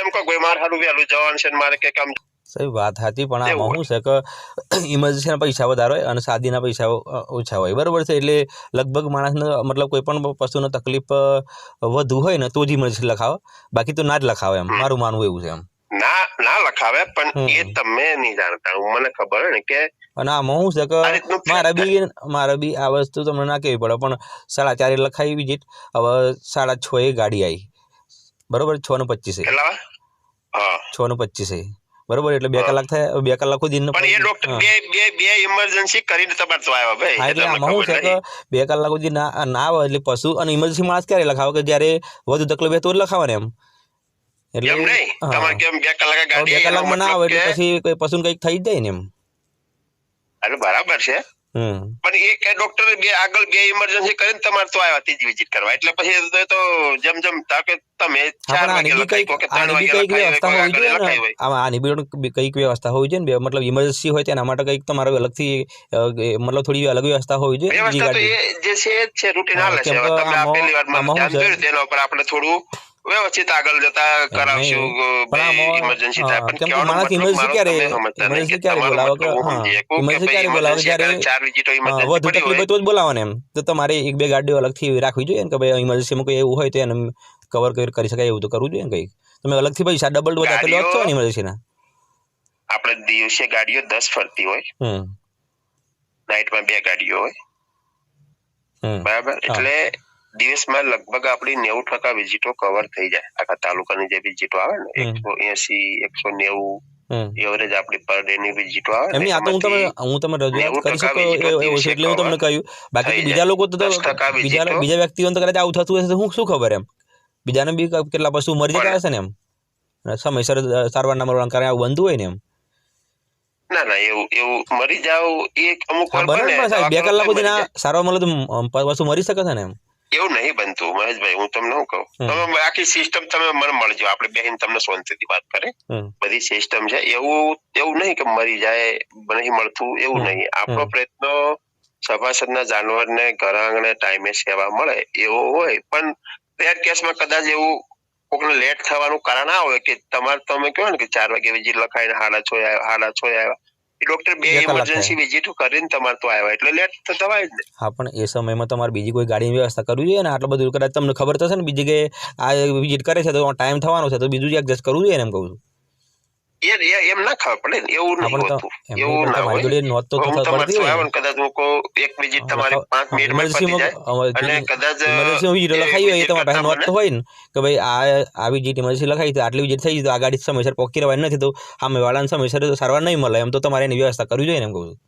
એમ કે કોઈ મારે સારું વહેલું જવાનું છે મારે કંઈક આમ સાહેબ વાત સાચી પણ આમાં શું છે કે ઇમરજન્સીના પૈસા વધારે હોય અને શાદીના પૈસા ઓછા હોય. બરાબર છે? એટલે લગભગ માણસને મતલબ કોઈ પણ વસ્તુનો તકલીફ વધુ હોય ને તો જ ઇમરજન્સી લખાવે. બાકી તો ના જ લખાવે એમ. મારું માનવું એવું છે એમ. ના ના લખાવે પણ એ તમે નહીં જાણતા. હું મને ખબર ને કે અને આમાં શું છે કે મારા બી મારા બી આ વસ્તુ તમને ના કહેવી પડે પણ સાડા ચારે લખાવી વિઝિટ હવે સાડા છ એ ગાડી આવી બરોબર? છ ને પચીસે છ ને પચીસે બરોબર? એટલે બે કલાક થાય બે કલાક સુધી પણ એ ડોક્ટર બે બે બે ઇમરજન્સી કરીને તમારે આવ્યા ભાઈ. એટલે આમાં શું છે કે બે કલાક સુધી ના ના આવે એટલે પશુ અને ઇમરજન્સી માણસ ક્યારે લખાવે? કે જ્યારે વધુ તકલીફ હોય તો જ લખાવે ને એમ. એટલે એમ નહીં? તમારે કેમ બે કલાક ગાડી બે કલાકમાં ના આવે એટલે પછી કોઈ પશુને કંઈક થઈ જાય ને એમ. અરે બરાબર છે. પણ એ કે ડોક્ટર બે આગળ બે ઇમરજન્સી કરીને તમારે તો આવ્યા ત્રીજી વિઝિટ કરવા. એટલે પછી તો જેમ જેમ તાકે તમે ચાર વાગે લખાઈ કંઈક કે ત્રણ વાગે લખાઈ હોય વ્યવસ્થા હોવી જોઈએ ને. હોય. આમાં આની બી કંઈક વ્યવસ્થા હોવી જોઈએ ને મતલબ ઇમરજન્સી હોય તેના માટે કંઈક તમારે અલગથી મતલબ થોડી અલગ વ્યવસ્થા હોવી જોઈએ જે છે છે રૂટીન હાલે છે. તમે આ આમાં- પહેલી વાર મને ધ્યાન શું તેના ઉપર આપણે થોડું વ્યવસ્થિત આગળ જતા કરાવશું ઇમરજન્સી થાય પણ ક્યારે- ક્યારે બોલાવો ક્યારે બોલાવો જ્યારે- ચાર વિઝિટો વધુ તકલીફ તો જ બોલાવવાને એમ. તો તમારે એક બે ગાડીઓ અલગથી રાખવી જોઈએ ને કે ભાઈ ઇમરજન્સીમાં કોઈ એવું હોય તો એને કવર કરી શકાય એવું તો કરવું જોઈએ ને કંઈક. તમે અલગથી પૈસા ડબલ વધારે તો લો છો ને ઇમરજન્સીના આપણે દિવસે ગાડીઓ દસ ફરતી હોય. હમ. નાઇટમાં બે ગાડીઓ હોય. બરાબર? એટલે દિવસમાં લગભગ આપણી નેવું ટકા વિઝિટો કવર થઈ જાય. આખા તાલુકાની જે વિઝિટો આવે ને એકસો એસી એકસો નેવું એવરેજ આપણી પર ડે ની વિઝિટો આવે એમની આ તો હું તમે એમાંથી હું તમે રજૂઆત કરી શકો એટલે હું તમને કહ્યું. બાકી બીજા લોકો તો બીજા બીજા વ્યક્તિઓને તો કદાચ આવું થતું હશે તો હું શું ખબર એમ? બીજાને બી કેટલા પશુ મરી જતા હશે ને એમ? સમયસર સારવાર સારવારના મરવાના કારણે આવું બનતું હોય ને એમ? ના ના એવું એવું મરી જાવ એ અમુક ને બે કલાક સુધી ના સારવાર મળે તો પશુ મરી શકે છે ને એમ? એવું નહીં બનતું મહેશભાઈ હું તમને શું કહું? તમે આખી સિસ્ટમ તમે મને મળજો. આપણે બેહીન તમને શાંતિથી વાત કરે બધી સિસ્ટમ છે. એવું એવું નહીં કે મરી જાય નહીં મળતું એવું નહીં. આપણો પ્રયત્ન સભાસદના જાનવરને ઘર આંગણે ટાઈમે સેવા મળે એવો હોય. પણ રેર કેસમાં કદાચ એવું કોકને લેટ થવાનું કારણ આ હોય કે તમારે તમે કહો ને કે ચાર વાગે વિઝિટ લખાઈને હાડા છ આવ્યા હાડા છ આવ્યા. ડોક્ટર બે ઇમરજન્સી વિઝિટ કરીને તમારે તો આવ્યા એટલે લેટ તો થવાય જ ને. હા પણ એ સમયમાં તમારે બીજી કોઈ ગાડીની વ્યવસ્થા કરવી જોઈએ ને? આટલું બધું કદાચ તમને ખબર થશે ને બીજી કે આ વિઝિટ કરે છે તો ટાઈમ થવાનો છે તો બીજું એડજસ્ટ કરવું જોઈએ ને એમ કહું છું. એમ ના ખબર પડે ને એવું નહીં હોતું. એવું ના તમારી હોય. નોંધ તો હું પડતી હોય. આવે ને. ને કદાચ હું એક વિઝિટ હા, તમારી લખાવ- પાંચ હા, મિનિટમાં પતી જાય અને કદાચ emergency વિઝિટ લખાઈ હોય એ પાસે નોંધ તો હોય ને કે ભાઈ આ આ વિઝિટ ઇમરજન્સી લખાઈ તો આટલી વિઝિટ થઈ ગઈ તો આ ગાડી સમયસર પહોંચી રહેવાની નથી તો સામે વાળાને સમયસર સારવાર નહીં મળે. એમ તો તમારે એની વ્યવસ્થા કરવી જોઈએ ને એમ કહું છું.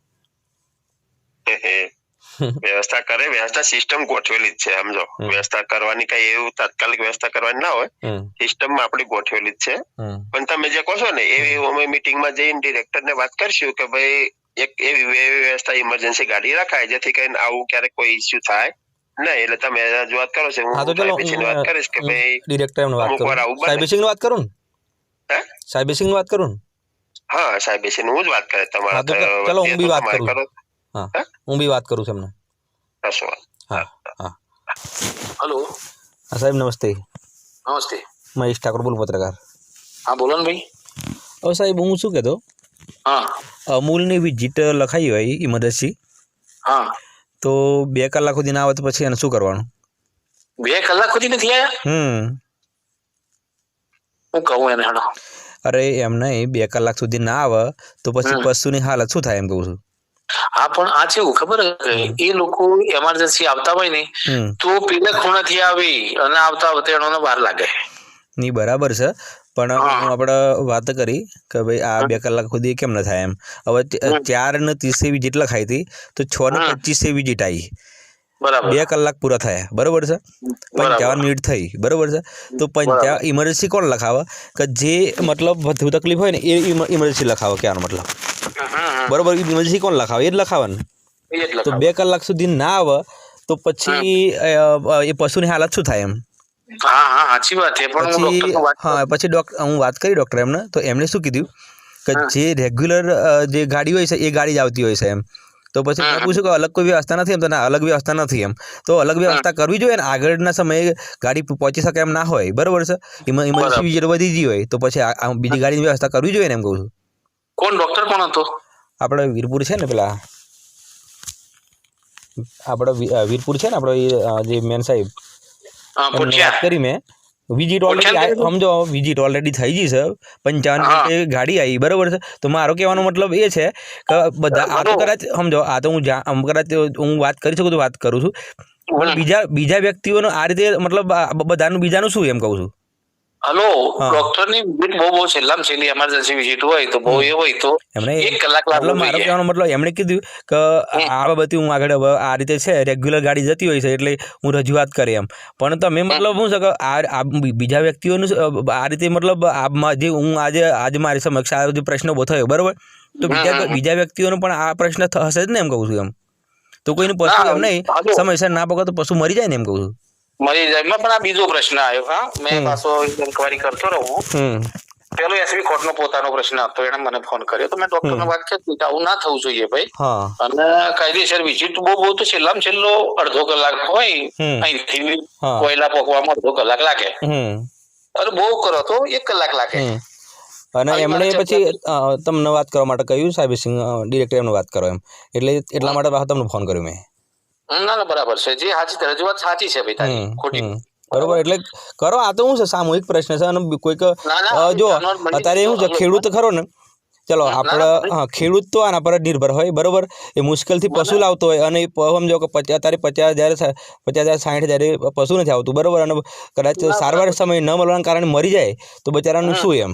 વ્યવસ્થા કરે વ્યવસ્થા સિસ્ટમ ગોઠવેલી જ છે સમજો. વ્યવસ્થા કરવાની કઈ એવું તાત્કાલિક વ્યવસ્થા કરવાની ના હોય. સિસ્ટમ આપણી ગોઠવેલી જ છે. પણ તમે જે કહો છો ને એવી અમે મિટિંગમાં જઈને ડિરેક્ટર ને વાત કરશું કે ભાઈ એક એવી વ્યવસ્થા ઇમરજન્સી ગાડી રખાય જેથી કરીને આવું ક્યારેક કોઈ ઇસ્યુ થાય ના એટલે તમે રજૂઆત કરો છો હું વાત કરીશ કે ભાઈ ડિરેક્ટર વાત અમુક વાર કરું. સાહેબ સિંહ વાત કરું ને? હે? સાહેબ સિંહ વાત કરું હા હા સિંહ હું જ વાત કરે તમારા ચલો હું બી વાત કરો. હા. હું? બી વાત કરું છું એમને. હા હા. હલો. હા સાહેબ નમસ્તે. નમસ્તે. મહેશ ઠાકોર બોલ પત્રકાર. હા બોલો ને ભાઈ. હવે સાહેબ હું શું કહેતો? હા. અમૂલની વિઝિટ લખાઈ હોય ઇમરજન્સી હા. તો બે કલાક સુધી ના આવે તો પછી એને શું કરવાનું? બે કલાક સુધી નથી આવ્યા હમ. હું કહું એને અરે એમ નહીં બે કલાક સુધી ના આવે તો પછી. પશુની હાલત શું થાય એમ કહું છું? હા પણ આ છે ખબર એ લોકો એમરજન્સી આવતા હોય ને તો પેલા ખૂણાથી આવી અને આવતા આવતા એનો વાર લાગે. ની બરાબર છે પણ હું. આપણે વાત કરી કે ભાઈ આ બે કલાક સુધી કેમ ન થાય એમ. હવે ચાર ને ત્રીસે વિઝિટ લખાઈ હતી તો છ ને. પચીસે વિઝિટ આવી બરાબર. બે કલાક પૂરા થયા. બરોબર છે? પંચાવન મિનિટ થઈ. બરોબર છે? તો પંચા ઇમરજન્સી કોણ લખાવે? કે જે મતલબ વધુ તકલીફ હોય ને એ ઇમરજન્સી લખાવે. કહેવાનો મતલબ. બરોબર ઇમરજન્સી કોણ લખાવે? એ જ લખાવે ને એ જ તો બે કલાક સુધી ના આવે તો પછી એ પશુની હાલત શું થાય એમ? હા પછી ડોક્ટર હું વાત કરી ડોક્ટર એમને તો એમણે શું કીધું? કે જે રેગ્યુલર જે ગાડી હોય છે એ ગાડી જ આવતી હોય છે એમ. તો પછી મેં પૂછ્યું કે અલગ કોઈ વ્યવસ્થા નથી એમ? તો ના અલગ વ્યવસ્થા નથી એમ. તો અલગ વ્યવસ્થા કરવી જોઈએ ને આગળના સમયે ગાડી પહોંચી શકે એમ ના હોય બરોબર છે? એમાં ઇમરજન્સી વિઝિટ વધી ગઈ હોય તો પછી બીજી ગાડીની વ્યવસ્થા કરવી જોઈએ ને એમ કહું છું. કોણ ડોક્ટર કોણ હતો? આપણે વીરપુર છે ને પેલા? આપણે વીરપુર છે ને આપણો જે મેન સાહેબ? વાત કરી મેં. વિઝિટ ઓલરેડી સમજો વિઝિટ ઓલરેડી થઈ ગઈ છે. પંચાવન ગાડી આવી બરોબર છે? તો મારો કહેવાનો મતલબ એ છે કે બધા આ તો કદાચ સમજો આ તો હું આમ કદાચ હું વાત કરી શકું તો વાત કરું છું. બીજા બીજા વ્યક્તિઓનો આ રીતે મતલબ બધાનું બીજાનું શું એમ કહું છું? હલો ડોક્ટરની વિઝિટ બહુ બહુ છેલ્લામાં છેલ્લી એમરજન્સી વિઝિટ હોય તો બહુ એ હોય તો એમણે એક કલાક લાગે મારો કહેવાનો મતલબ એમણે કીધું કે આ બાબતે હું આગળ આ રીતે છે રેગ્યુલર ગાડી જતી હોય છે એટલે હું રજૂઆત કરી એમ. પણ તમે મતલબ શું છે કે આ બીજા વ્યક્તિઓનું આ રીતે મતલબ જે હું આજે આજે મારી સમક્ષ આ જે પ્રશ્ન ઊભો થયો બરોબર? તો બીજા. બીજા વ્યક્તિઓનો પણ આ પ્રશ્ન થશે હશે જ ને એમ કહું છું એમ. તો કોઈનું પશુ એમ નહીં સમયસર ના પગ તો પશુ મરી જાય ને એમ કહું છું. મરી જાય. પણ આ બીજો પ્રશ્ન આવ્યો હા. મેં. પાછો ઇન્કવાયરી કરતો રહું. પેલો એસબી કોર્ટ નો પોતાનો પ્રશ્ન હતો. એને મને ફોન કર્યો. તો મેં ડોક્ટર ને. વાત કરી. કે આવું ના થવું જોઈએ ભાઈ. અને કાયદેસર વિઝિટ બહુ બહુ તો છેલ્લામાં છેલ્લો અડધો કલાક હોય. અહીંથી કોયલા પોકવામાં અડધો કલાક લાગે. અને બહુ કરો તો એક કલાક લાગે. અને એમણે પછી તમને વાત કરવા માટે કહ્યું સાહેબ સિંહ ડિરેક્ટર એમને વાત કરો એમ. એટલે એટલા માટે તમને ફોન કર્યો મેં. ના ના બરાબર છે. જે સાચી રજૂઆત સાચી છે ભાઈ તારી. ખોટી. બરોબર એટલે કરો આ તો શું છે સામૂહિક પ્રશ્ન છે અને કોઈક જો અત્યારે શું છે ખેડૂત ખરો ને ચલો આપણે હા ખેડૂત તો આના પર નિર્ભર હોય બરોબર? એ મુશ્કેલથી પશુ લાવતો હોય અને એ સમજો કે પચાસ તારે પચાસ હજાર પચાસ હજાર સાઠ હજાર પશુ નથી આવતું બરોબર? અને કદાચ સારવાર સમય ન મળવાના કારણે મરી જાય તો બચારાનું. શું એમ?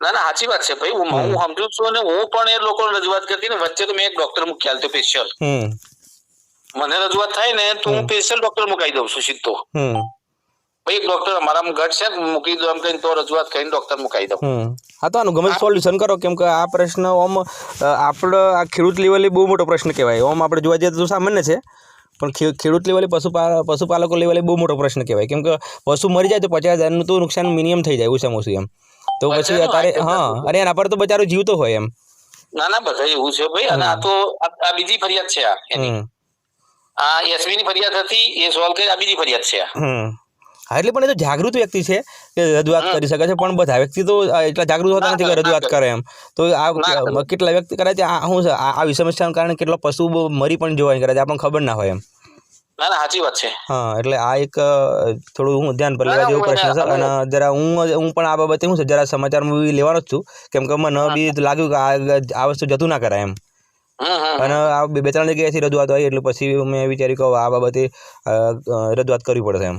ના ના સાચી વાત છે ભાઈ. હું સમજુ છું અને હું પણ એ લોકો રજૂઆત કરતી ને વચ્ચે તો મેં એક ડોક્ટર મૂક્યા હતો સ્પેશિયલ મને રજૂઆત થાય ને તો હું સ્પેશિયલ ડોક્ટર મુકાઈ દઉં છું સીધો. હમ. ભાઈ એક ડોક્ટર અમારા ઘટ છે મૂકી દો એમ કહીને તો રજૂઆત કરીને ડોક્ટર મુકાઈ દઉં. હા તો આનું ગમે સોલ્યુશન કરો કેમ કે આ પ્રશ્ન ઓમ આપણે આ ખેડૂત લેવલે બહુ મોટો પ્રશ્ન કહેવાય. ઓમ આપણે જોવા જઈએ તો સામાન્ય છે પણ ખેડૂત લેવલે પશુપાલ પશુપાલકો લેવલે બહુ મોટો પ્રશ્ન કહેવાય. કેમ કે પશુ મરી જાય તો પચાસ હજારનું તો નુકસાન મિનિમમ થઈ જાય ઓછામાં ઓછું એમ. તો પછી અત્યારે હા અરે અને એના પર તો બચારો જીવતો હોય એમ. ના ના બધા એવું છે ભાઈ અને આ તો આ બીજી ફરિયાદ છે આ એની. આ એસબી ની ફરિયાદ હતી એ સોલ્વ કરી આ બીજી ફરિયાદ છે હા એટલે પણ એ તો જાગૃત વ્યક્તિ છે કે રજૂઆત કરી શકે છે પણ બધા વ્યક્તિ તો એટલા જાગૃત હોતા નથી કે રજૂઆત કરે. કરે એમ. તો આ કેટલા વ્યક્તિ કદાચ આ શું છે આવી સમસ્યાને કારણે કેટલા પશુ મરી પણ જોવાની કરે છે આપણને ખબર ના હોય એમ. ના ના સાચી વાત છે. હા એટલે આ એક થોડું હું ધ્યાન પર લેવા જેવો પ્રશ્ન છે અને જરા હું હું પણ આ બાબતે હું છે જરા સમાચારમાં લેવાનો જ છું કેમ કે મને બી લાગ્યું કે આ વસ્તુ જતું ના કરાય એમ. અને આ બે બે ત્રણ જગ્યાએથી રજૂઆત આવી એટલે પછી મેં વિચાર્યું કે આ બાબતે રજૂઆત કરવી પડશે એમ.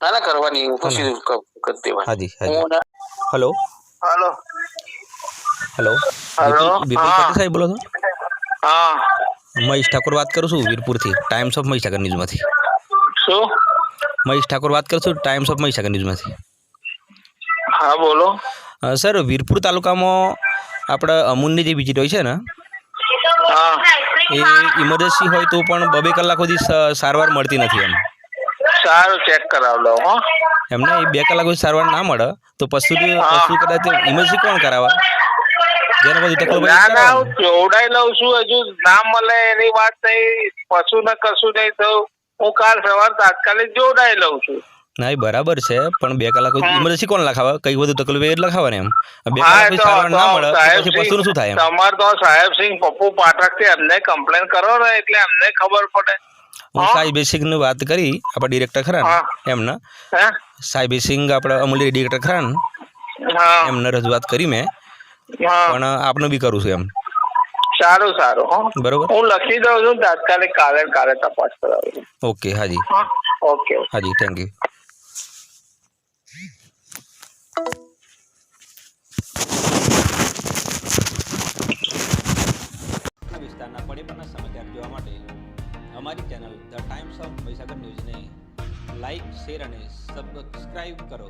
ના ના કરવાની હું તો સીધું ક- કરી દેવાની. હાજી હાજી. Hello. Hello. Hello. Hello, Patel સાહેબ બોલો છો? હા. મહેશ ઠાકોર વાત કરું છું વીરપુરથી ટાઈમ્સ ઓફ મહીસાગર ન્યૂઝમાંથી શું? મહેશ ઠાકોર વાત કરું છું ટાઈમ્સ ઓફ મહીસાગર ન્યૂઝમાંથી હા બોલો. સર વીરપુર તાલુકામાં આપણે અમૂલની જે વીજળી હોય છે ને એ ઇમરજન્સી હોય તો પણ બબે કલાક સુધી સારવાર મળતી નથી એમ. સારું ચેક કરાવ લો હો. એમને એ બે કલાક સુધી સારવાર ના મળે તો પશુ પશુ કદાચ ઇમરજન્સી કોણ કરાવવા જેને બધું તકલીફ ના ના હું જોવડાઈ લઉં છું હજુ ના મળે એની વાત નહીં પશુ ને કશું નહીં થયું હું કાલ સવાર તાત્કાલિક જોડાઈ લઉં છું. ના એ બરાબર છે પણ બે કલાક ઇમરજન્સી કોણ લખાવે? કઈ બધું તકલીફ હોય એ લખાવે ને એમ. બે કલાક સારવાર ના મળે પછી પશુનું શું થાય તમાર તો સાહેબ સિંહ પપ્પુ પાઠક છે એમને કમ્પ્લેન કરો ને એટલે અમને ખબર પડે. હું સાહેબ સિંહની વાત કરી આપણા ડિરેક્ટર ખરા ને એમના. સાહેબ સિંહ આપણા અમૂલ્ય ડિરેક્ટર ખરા એમને રજૂઆત કરી મેં. પણ આપને બી કરું છું એમ. સારું સારું બરોબર? હું લખી દઉં છું તાત્કાલિક કાલે કાલે તપાસ કરાવું ઓકે હાજી. ઓકે હાજી થેન્ક યુ વિસ્તારના પરના સમાચાર જોવા માટે અમારી channel the Times of Mahisagar ન્યૂઝને લાઈક શેર અને સબસ્ક્રાઈબ કરો.